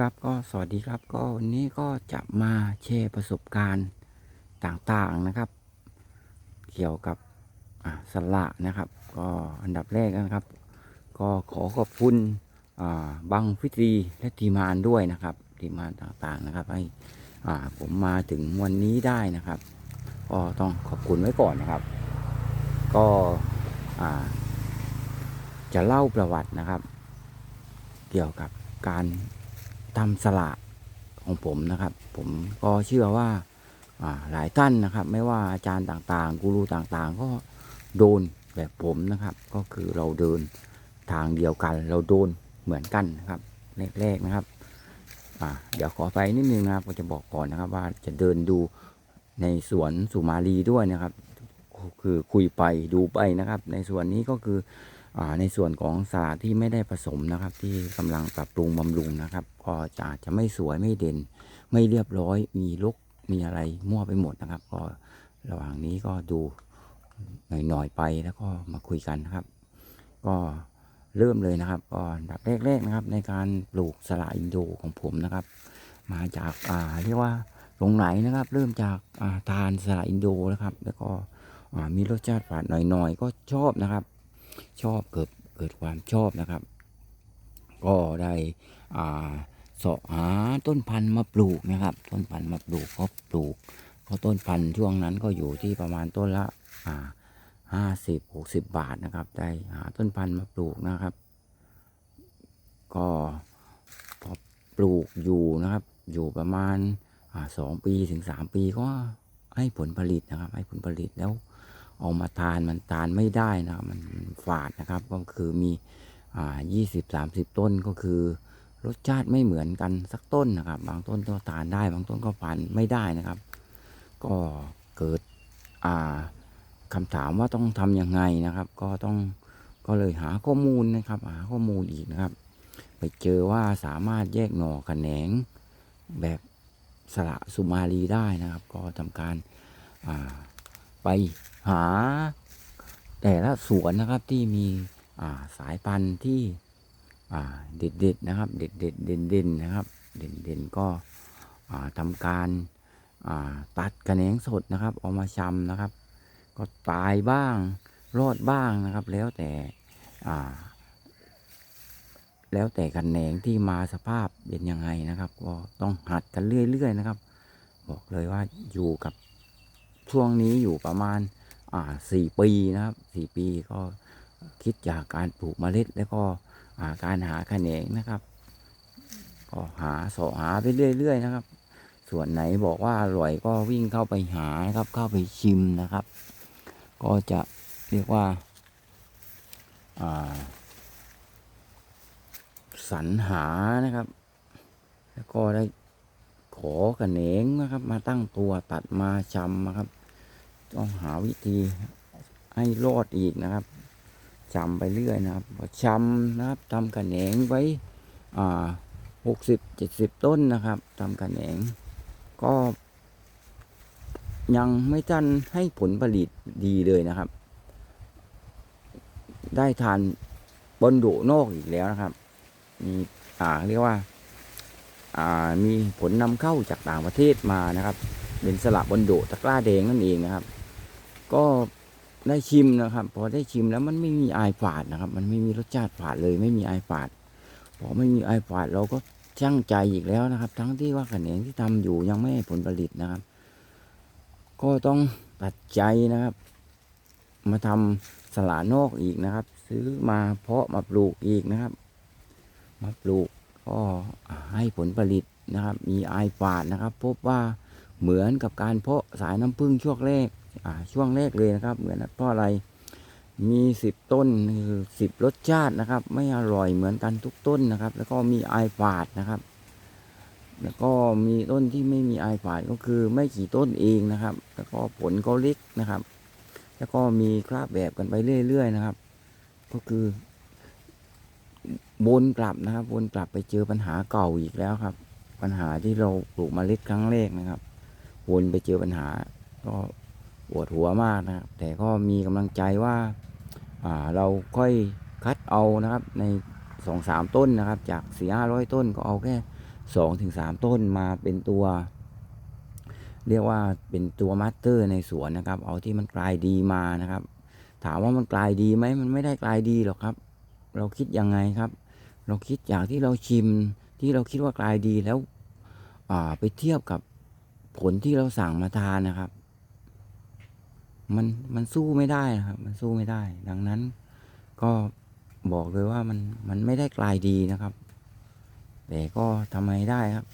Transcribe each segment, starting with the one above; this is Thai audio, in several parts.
ครับก็สวัสดีครับก็วันนี้ก็จะมาแชร์ประสบการณ์ต่างๆนะครับ เกี่ยวกับสละนะครับ ก็อันดับแรกนะครับ ก็ขอขอบคุณบังฟิตรีและทีมานด้วยนะครับทีมานต่างๆนะครับ ให้ผมมาถึงวันนี้ได้นะครับก็ต้องขอบคุณไว้ก่อนนะครับ ก็จะเล่าประวัตินะครับ เกี่ยวกับการ ทำสละของผมนะครับ ผมก็เชื่อว่าหลายท่านนะครับ ไม่ว่าอาจารย์ต่างๆกูรูต่างๆ ก็โดนแบบผมนะครับ ก็คือเราเดินทางเดียวกัน เราโดนเหมือนกันนะครับแรกๆนะครับอ่าเดี๋ยวขอไปนิดนึงนะครับก็จะบอกก่อนนะครับ ว่าจะเดินดูในสวนสุมาลีด้วยนะครับ คือคุยไปดูไปนะครับ ในส่วนนี้ก็คือ ในส่วนของสาที่ไม่ได้ผสมนะครับ ที่กำลังปรับปรุงบำรุงนะครับ ก็จะอาจจะไม่สวยไม่เด่น ไม่เรียบร้อย มีลกมีอะไรมั่วไปหมดนะครับ ก็ระหว่างนี้ก็ดูหน่อยๆไปแล้วก็มาคุยกันนะครับ ก็เริ่มเลยนะครับก็อันดับแรกๆนะครับ ในการปลูกสละอินโดของผมนะครับ มาจากอ่าเรียกว่าตรงไหนนะครับ เริ่มจากอ่าทานสละอินโดนะครับ แล้วก็มีรสชาติฝาดหน่อยๆก็ชอบนะครับ ชอบเกิดเกิดความชอบนะครับ ก็ได้อ่าเสาะหาต้นพันธุ์มาปลูกนะครับ ต้นพันธุ์มาปลูกก็ปลูกก็ต้นพันธุ์ช่วงนั้นก็อยู่ที่ประมาณต้นละอ่าห้าสิบหกสิบบาทนะครับ ได้หาต้นพันธุ์มาปลูกนะครับ ก็พอปลูกอยู่นะครับ อยู่ประมาณอ่าสองปีถึงสามปีก็ให้ผลผลิตนะครับ ให้ผลผลิตแล้ว เอามาทานมันทานไม่ได้นะมันฝาดนะครับ ก็คือมีอ่ายี่สิบสามสิบต้นก็คือ รสชาติไม่เหมือนกันสักต้นนะครับ บางต้นก็ทานได้ บางต้นก็ทานไม่ได้นะครับ ก็เกิดอ่าคำถามว่าต้องทำยังไงนะครับ ก็ต้องก็เลยหาข้อมูลนะครับ หาข้อมูลอีกนะครับ ไปเจอว่าสามารถแยกหน่อแขนงแบบสละสุมาลีได้นะครับ ก็ทำการอ่า ไปหา แต่ละสวนนะครับที่มีาสายพันธุ์ที่เด็ดๆนะครับ เด็ดเด็ดเด่นเด่นๆนะครับ เด่นเด่นๆก็อ่าทำการาตัดกระแหนงสดนะครับเอามาชำนะครับ ก็ตายบ้างรอดบ้างนะครับ แล้วแต่แล้วแต่กันแหนงที่มาสภาพเป็นยังไงนะครับ ก็ต้องหัดกันเรื่อยๆนะครับ บอกเลยว่าอยู่กับ ช่วงนี้อยู่ประมาณอ่าสี่ปีนะครับสี่ปีก็คิดจากการปลูกเมล็ด แล้วก็อ่าการหาแขนงนะครับ ก็หาสาะหาไปเรื่อยๆนะครับ ส่วนไหนบอกว่าอร่อยก็วิ่งเข้าไปหานะครับเข้าไปชิมนะครับ ก็จะเรียกว่าอ่าสรรหานะครับ แล้วก็ได้ขอกระเนงนะครับ มาตั้งตัวตัดมาชำนะครับ ต้องหาวิธีให้รอดอีกนะครับชำไปเรื่อยนะครับพอชำนะครับทำกระเหนงไว้อ่าหกสิบเจ็ดสิบต้นนะครับทำกระเหนง ก็ ยังไม่ทันให้ผลผลิตดีเลยนะครับ ได้ทานบนโดนอกอีกแล้วนะครับ มีอ่าเรียกว่าอ่ามีผลนำเข้าจากต่างประเทศมานะครับ เป็นสละบนโดตะกร้าแดงนั่นเองนะครับ ก็ได้ชิมนะครับ พอได้ชิมแล้วมันไม่มีไอฝาดนะครับ มันไม่มีรสชาติฝาดเลยไม่มีไอฝาดพอไม่มีไอฝาดเราก็ช่างใจอีกแล้วนะครับ ทั้งที่ว่าขนงที่ทำอยู่ยังไม่ให้ผลผลิตนะครับ ก็ต้องตัดใจนะครับ มาทำสละนอกอีกนะครับ ซื้อมาเพาะมาปลูกอีกนะครับ มาปลูกก็ให้ผลผลิตนะครับ มีไอฝาดนะครับ พบว่าเหมือนกับการเพาะสายน้ำผึ้งช่วงแรก ช่วงแรกเลยนะครับ เหมือนเพราะอะไรมีสิบต้นคือสิบรสชาตินะครับ ไม่อร่อยเหมือนกันทุกต้นนะครับ แล้วก็มีไอฝาดนะครับ แล้วก็มีต้นที่ไม่มีไอฝาดก็คือไม่กี่ต้นเองนะครับ แล้วก็ผลก็เล็กนะครับ แล้วก็มีคราบแบบกันไปเรื่อยๆนะครับ ก็คือวนกลับนะครับวนกลับไปเจอปัญหาเก่าอีกแล้วครับ ปัญหาที่เราปลูกมเมล็ดครั้งแรกนะครับวนไปเจอปัญหาก็ ปวดหัวมากนะครับ แต่ก็มีกำลังใจว่าาเราค่อยคัดเอานะครับในสองสามต้นนะครับ จากสี่ห้าร้อยต้นก็เอาแค่สองถึงสามต้นมาเป็นตัว เรียกว่าเป็นตัวมาสเตอร์ในสวนนะครับ เอาที่มันกลายดีมานะครับ ถามว่ามันกลายดีไหมมันไม่ได้กลายดีหรอกครับ เราคิดยังไงครับ เราคิดจากที่เราชิมที่เราคิดว่ากลายดีแล้วไปเทียบกับผลที่เราสั่งมาทานนะครับ มันมันสู้ไม่ได้นะครับ มันสู้ไม่ได้ ดังนั้นก็บอกเลยว่ามันมันไม่ได้กลายดีนะครับ แต่ก็ทำไมได้ครับ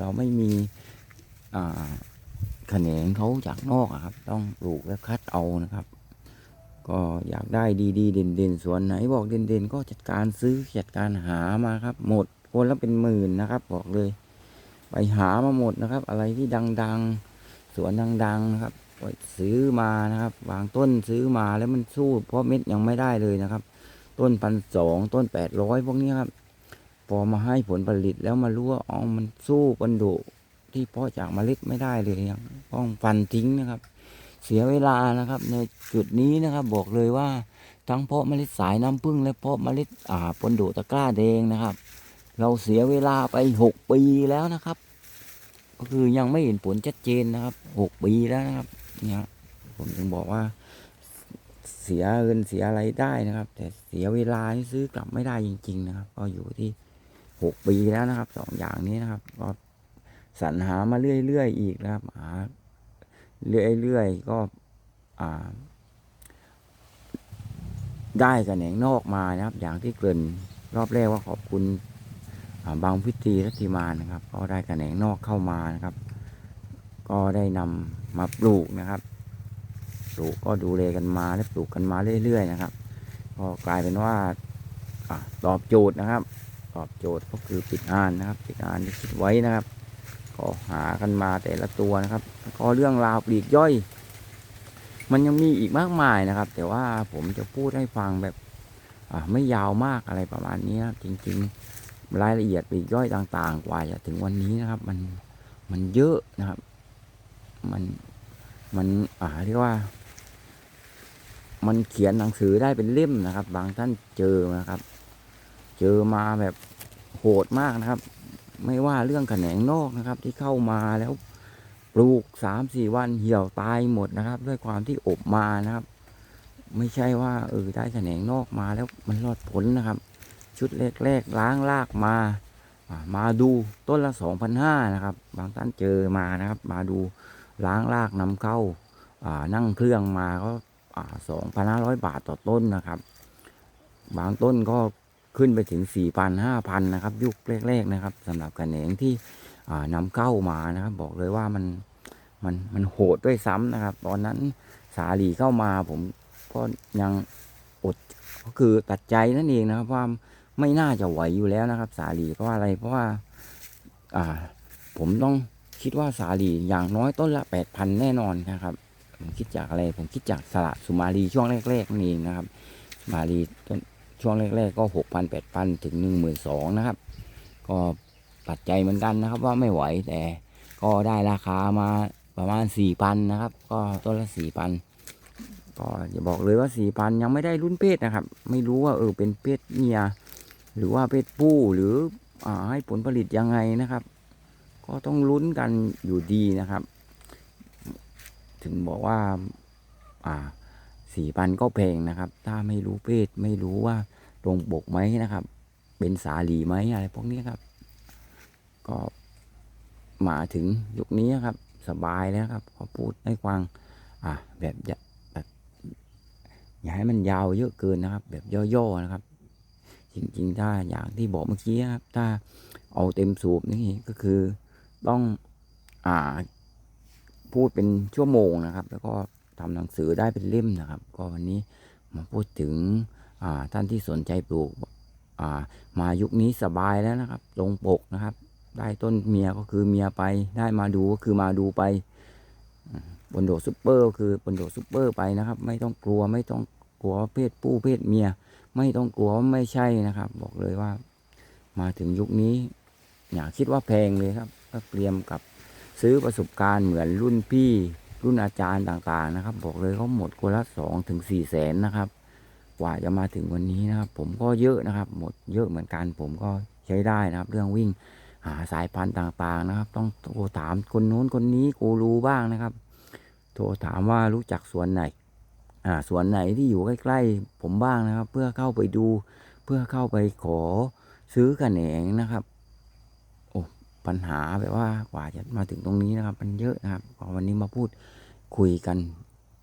เราไม่มีแขนงเขาจากนอกอครับ ต้องปลูกและคัดเอานะครับ ก็อยากได้ดีๆ เด่นๆสวนไหนบอกเด่นๆ ก็จัดการซื้อจัดการหามาครับ หมดคนละเป็นหมื่นนะครับ บอกเลย ไปหามาหมดนะครับ อะไรที่ดัง ๆ สวนดังๆนะครับ ซื้อมานะครับ วางต้นซื้อมาแล้วมันสู้ เพราะเม็ดยังไม่ได้เลยนะครับ ต้นพันสองต้นแปดร้อยพวกนี้ครับ พอมาให้ผลผลิตแล้วมารู้ว่าอ๋อมันสู้ปันดุที่เพาะจากเมล็ดไม่ได้เลยยังต้องฟันทิ้งนะครับ เสียเวลานะครับ ในจุดนี้นะครับ บอกเลยว่าทั้งเพาะเมล็ดสายน้ำผึ้งและเพาะเมล็ดอ่าปนดุตะกร้าแดงนะครับ เราเสียเวลาไปหกปีแล้วนะครับ ก็คือยังไม่เห็นผลชัดเจนนะครับหกปีแล้วนะครับ เนี่ยผมถึงบอกว่าเสียเงินเสียอะไรได้นะครับ แต่เสียเวลาที่ซื้อกลับไม่ได้จริง ๆ นะครับ ก็อยู่ที่หกปีแล้วนะครับสองอย่างนี้นะครับ ก็สรรหามาเรื่อยๆอีกนะครับหาเรื่อยๆก็อ่า ได้กระแหนงนอกมานะครับ อย่างที่เกริ่นรอบแรกว่าขอบคุณบางพิธีรัติมานะครับ ก็ได้กระแหนงนอกเข้ามานะครับ ก็ได้นำมาปลูกนะครับ ปลูกก็ดูแลกันมาและปลูกกันมาเรื่อยๆนะครับ ก็กลายเป็นว่าอตอบโจทย์นะครับ ตอบโจทย์ก็คือปิดอ่านนะครับ ปิดอ่านที่คิดไว้นะครับ ก็หากันมาแต่ละตัวนะครับ ก็เรื่องราวปลีกย่อย มันยังมีอีกมากมายนะครับ แต่ว่าผมจะพูดให้ฟังแบบไม่ยาวมากอะไรประมาณนี้นะจริงๆ รายละเอียดปลีกย่อยต่าง ๆ กว่าจะถึงวันนี้นะครับ มันมันเยอะนะครับ มันมันอ่าเรียกว่า มันเขียนหนังสือได้เป็นเล่มนะครับ บางท่านเจอนะครับ เจอมาแบบโหดมากนะครับ ไม่ว่าเรื่องแขนงนอกนะครับ ที่เข้ามาแล้วปลูกสามสี่วันเหี่ยวตายหมดนะครับ ด้วยความที่อบมานะครับ ไม่ใช่ว่าเออได้แขนงนอกมาแล้วมันรอดผลนะครับ ชุดแรกๆล้างลากมาอ่ามาดูต้นละสองพันห้านะครับ บางท่านเจอมานะครับ มาดู ล้างลากนำเข้านั่งเครื่องมาก็สองพันห้าร้อยบาทต่อต้นนะครับ บางต้นก็ขึ้นไปถึงสี่พันห้าพันนะครับ ยุคแรกๆนะครับสำหรับกระแหนงที่อ่านำเข้ามานะครับ บอกเลยว่ามันมันมันโหดด้วยซ้ำนะครับ ตอนนั้นสาลีเข้ามาผมก็ยังอดก็คือตัดใจนั่นเองนะครับว่าไม่น่าจะไหวอยู่แล้วนะครับ สาลีเพราะอะไรเพราะว่า อ่า ผมต้อง คิดว่าสาลีอย่างน้อยต้นละแปดพันแน่นอนนะครับ ผมคิดจากอะไร ผมคิดจากสละสุมาลีช่วงแรกๆนี่นะครับสุมาลีต้นช่วงแรกๆก็หกพันแปดพันถึงหนึ่งหมื่นสองนะครับ ก็ปัจจัยเหมือนกันนะครับว่าไม่ไหวแต่ก็ได้ราคามาประมาณสี่พันนะครับ ก็ต้นละสี่พันก็จะบอกเลยว่าสี่พันยังไม่ได้รุ่นเพศนะครับ ไม่รู้ว่าเออเป็นเพศเมียหรือว่าเพศผู้หรืออ่าให้ผลผลิตยังไงนะครับ ก็ต้องลุ้นกันอยู่ดีนะครับ ถึงบอกว่า อ่าสี่พันก็แพงนะครับ ถ้าไม่รู้เพศไม่รู้ว่าตรงปกไหมนะครับ เป็นสาหลีไหมอะไรพวกนี้ครับ ก็มาถึงยุคนี้ครับ สบายแล้วครับพอพูดให้ฟัง อ่าแบบอย่าอย่าให้มันยาวเยอะเกินนะครับ แบบย่อๆนะครับ จริงๆ ถ้าอย่างที่บอกเมื่อกี้ครับ ถ้าเอาเต็มสูบนี่ก็คือ ต้องอ่าพูดเป็นชั่วโมงนะครับ แล้วก็ทำหนังสือได้เป็นเล่มนะครับ ก็วันนี้มาพูดถึงอ่าท่านที่สนใจปลูกอ่ามายุคนี้สบายแล้วนะครับตรงปกนะครับ ได้ต้นเมียก็คือเมียไป ได้มาดูก็คือมาดูไปบนโดซุปเปอร์ก็คือบนโดซุปเปอร์ไปนะครับ ไม่ต้องกลัวไม่ต้องกลัวเพศผู้เพศเมีย ไม่ต้องกลัวว่าไม่ใช่นะครับ บอกเลยว่า มาถึงยุคนี้ อย่าคิดว่าแพงเลยครับ ก็เตรียมกับซื้อประสบการณ์เหมือนรุ่นพี่รุ่นอาจารย์ต่างๆนะครับ บอกเลยเขาหมดคนละสองถึงสี่แสนนะครับ กว่าจะมาถึงวันนี้นะครับ ผมก็เยอะนะครับ หมดเยอะเหมือนกัน ผมก็ใช้ได้นะครับ เรื่องวิ่งหาสายพันธุ์ต่างๆนะครับ ต้องโทรถามคนโน้นคนนี้กูรู้บ้างนะครับ โทรถามว่ารู้จักสวนไหน อ่าสวนไหนที่อยู่ใกล้ๆผมบ้างนะครับ เพื่อเข้าไปดู เพื่อเข้าไปขอซื้อกระแหนงนะครับ ปัญหาแบบว่ากว่าจะมาถึงตรงนี้นะครับ มันเยอะนะครับวันนี้มาพูดคุยกัน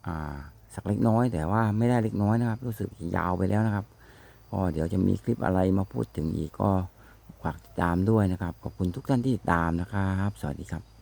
อ่าสักเล็กน้อย แต่ว่าไม่ได้เล็กน้อยนะครับ รู้สึกยาวไปแล้วนะครับก็เดี๋ยวจะมีคลิปอะไรมาพูดถึงอีกก็ฝากติดตามด้วยนะครับขอบคุณทุกท่านที่ติดตามนะครับ สวัสดีครับ